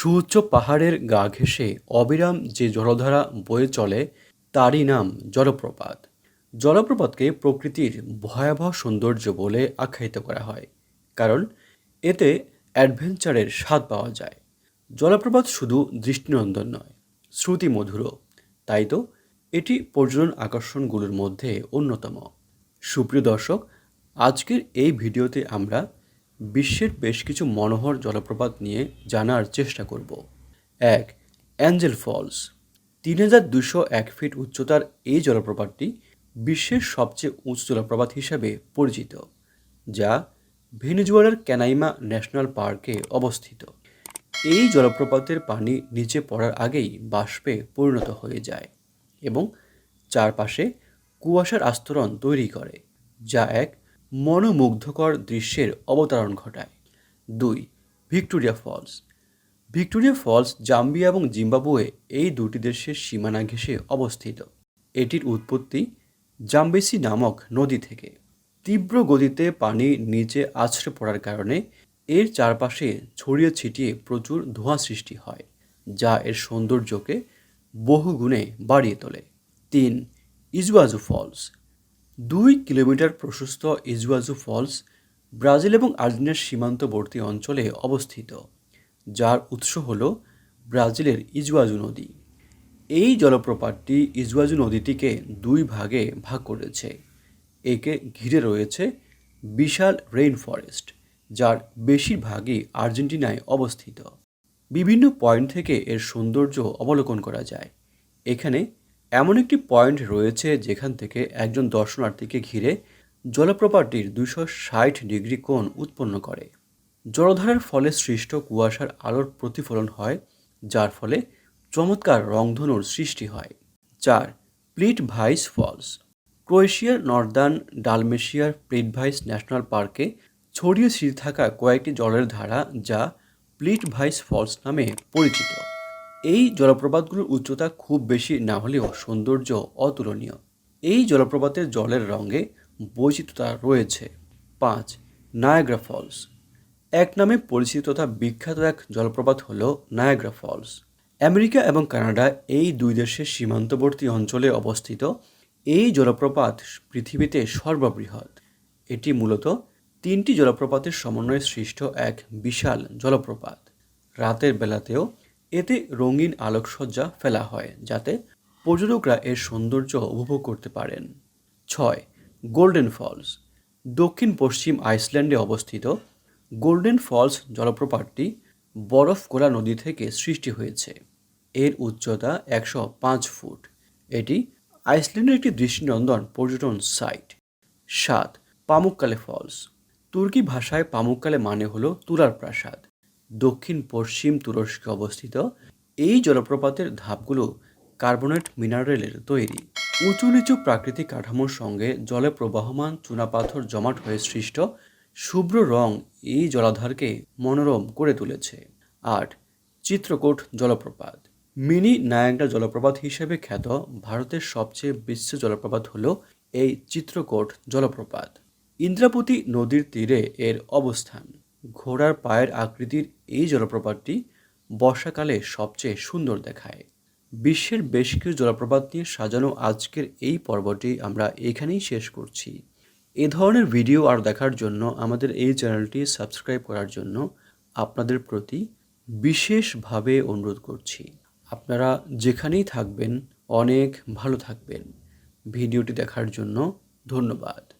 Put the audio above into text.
সুউচ্চ পাহাড়ের গা ঘেঁষে অবিরাম যে জলধারা বয়ে চলে, তারই নাম জলপ্রপাত। জলপ্রপাতকে প্রকৃতির ভয়াবহ সৌন্দর্য বলে আখ্যায়িত করা হয়, কারণ এতে অ্যাডভেঞ্চারের স্বাদ পাওয়া যায়। জলপ্রপাত শুধু দৃষ্টিনন্দন নয়, শ্রুতিমধুরও। তাই তো, এটি পর্যটন আকর্ষণগুলোর মধ্যে অন্যতম। সুপ্রিয় দর্শক, আজকের এই ভিডিওতে আমরা বিশ্বের বেশ কিছু মনোহর জলপ্রপাত নিয়ে জানার চেষ্টা করব। এক, অ্যাঞ্জেল ফলস। তিন হাজার দুশো এক ফিট উচ্চতার এই জলপ্রপাতটি বিশ্বের সবচেয়ে উঁচু জলপ্রপাত হিসাবে পরিচিত, যা ভেনেজুয়েলার ক্যানাইমা ন্যাশনাল পার্কে অবস্থিত। এই জলপ্রপাতের পানি নিচে পড়ার আগেই বাষ্পে পরিণত হয়ে যায় এবং চারপাশে কুয়াশার আস্তরণ তৈরি করে, যা এক মনোমুগ্ধকর দৃশ্যের অবতারণ ঘটায়। দুই, Victoria Falls. Victoria Falls Zambia এবং জিম্বাবুয়ে এই দুটি দেশের সীমানা ঘেঁষে অবস্থিত। এটির উৎপত্তি জাম্বেসি নামক নদী থেকে। তীব্র গতিতে পানি নিচে আছড়ে পড়ার কারণে এর চারপাশে ছড়িয়ে ছিটিয়ে প্রচুর ধোঁয়া সৃষ্টি হয়, যা এর সৌন্দর্যকে বহুগুণে বাড়িয়ে তোলে। তিন, ইজুয়াজু ফলস। দুই কিলোমিটার প্রশস্ত ইজুয়াজু ফলস ব্রাজিল এবং আর্জেন্টিনার সীমান্তবর্তী অঞ্চলে অবস্থিত, যার উৎস হল ব্রাজিলের ইজুয়াজু নদী। এই জলপ্রপাতটি ইজুয়াজু নদীটিকে দুই ভাগে ভাগ করেছে। একে ঘিরে রয়েছে বিশাল রেইন ফরেস্ট যার বেশিরভাগই আর্জেন্টিনায় অবস্থিত। বিভিন্ন পয়েন্ট থেকে এর সৌন্দর্য অবলোকন করা যায়। এখানে এমন একটি পয়েন্ট রয়েছে যেখান থেকে একজন দর্শনার্থীকে ঘিরে জলপ্রপাতটির দুশো ষাট ডিগ্রি কোণ উৎপন্ন করে। জলধারার ফলে সৃষ্ট কুয়াশার আলোর প্রতিফলন হয়, যার ফলে চমৎকার রংধনুর সৃষ্টি হয়। চার, প্লিট ভাইস ফলস। ক্রোয়েশিয়ার নর্দার্ন ডালমেশিয়ার প্লিট ভাইস ন্যাশনাল পার্কে ছড়িয়ে ছিঁড়ে থাকা কয়েকটি জলের ধারা যা প্লিট ভাইস ফলস নামে পরিচিত। এই জলপ্রপাতগুলোর উচ্চতা খুব বেশি না হলেও সৌন্দর্য অতুলনীয়। এই জলপ্রপাতের জলের রঙে বৈচিত্রতা রয়েছে। পাঁচ নায়াগ্রা ফলস এক নামে পরিচিত তথা বিখ্যাত এক জলপ্রপাত হল নায়াগ্রা ফলস আমেরিকা এবং কানাডা এই দুই দেশের সীমান্তবর্তী অঞ্চলে অবস্থিত। এই জলপ্রপাত পৃথিবীতে সর্ববৃহৎ। এটি মূলত তিনটি জলপ্রপাতের সমন্বয়ে সৃষ্ট এক বিশাল জলপ্রপাত। রাতের বেলাতেও এতে রঙিন আলোকসজ্জা ফেলা হয়, যাতে পর্যটকরা এর সৌন্দর্য উপভোগ করতে পারেন। ছয়, গোল্ডেন ফলস। দক্ষিণ পশ্চিম আইসল্যান্ডে অবস্থিত গোল্ডেন ফলস জলপ্রপাতটি বরফ গোলা নদী থেকে সৃষ্টি হয়েছে। এর উচ্চতা একশো পাঁচ ফুট। এটি আইসল্যান্ডের একটি দৃষ্টিনন্দন পর্যটন সাইট। সাত, পামুককালে ফলস। তুর্কি ভাষায় পামুককালে মানে হলো তুলার প্রাসাদ। দক্ষিণ পশ্চিম তুরস্কে অবস্থিত এই জলপ্রপাতের ধাপগুলো কার্বনেট মিনারেলের তৈরি। উঁচু নিচু প্রাকৃতিক কাঠামোর সঙ্গে জলে প্রবাহমান চুনাপাথর জমাট হয়ে সৃষ্ট শুভ্র রং এই জলাধারকে মনোরম করে তুলেছে। আট, চিত্রকূট জলপ্রপাত। মিনি নায়াগ্রা জলপ্রপাত হিসেবে খ্যাত ভারতের সবচেয়ে বিশ্ব জলপ্রপাত হল এই চিত্রকোট জলপ্রপাত। ইন্দ্রাপতি নদীর তীরে এর অবস্থান। ঘোড়ার পায়ের আকৃতির এই জলপ্রপাতটি বর্ষাকালে সবচেয়ে সুন্দর দেখায়। বিশ্বের বেশ কিছু জলপ্রপাত নিয়ে সাজানো আজকের এই পর্বটি আমরা এখানেই শেষ করছি। এ ধরনের ভিডিও আর দেখার জন্য আমাদের এই চ্যানেলটি সাবস্ক্রাইব করার জন্য আপনাদের প্রতি বিশেষভাবে অনুরোধ করছি। আপনারা যেখানেই থাকবেন, অনেক ভালো থাকবেন। ভিডিওটি দেখার জন্য ধন্যবাদ।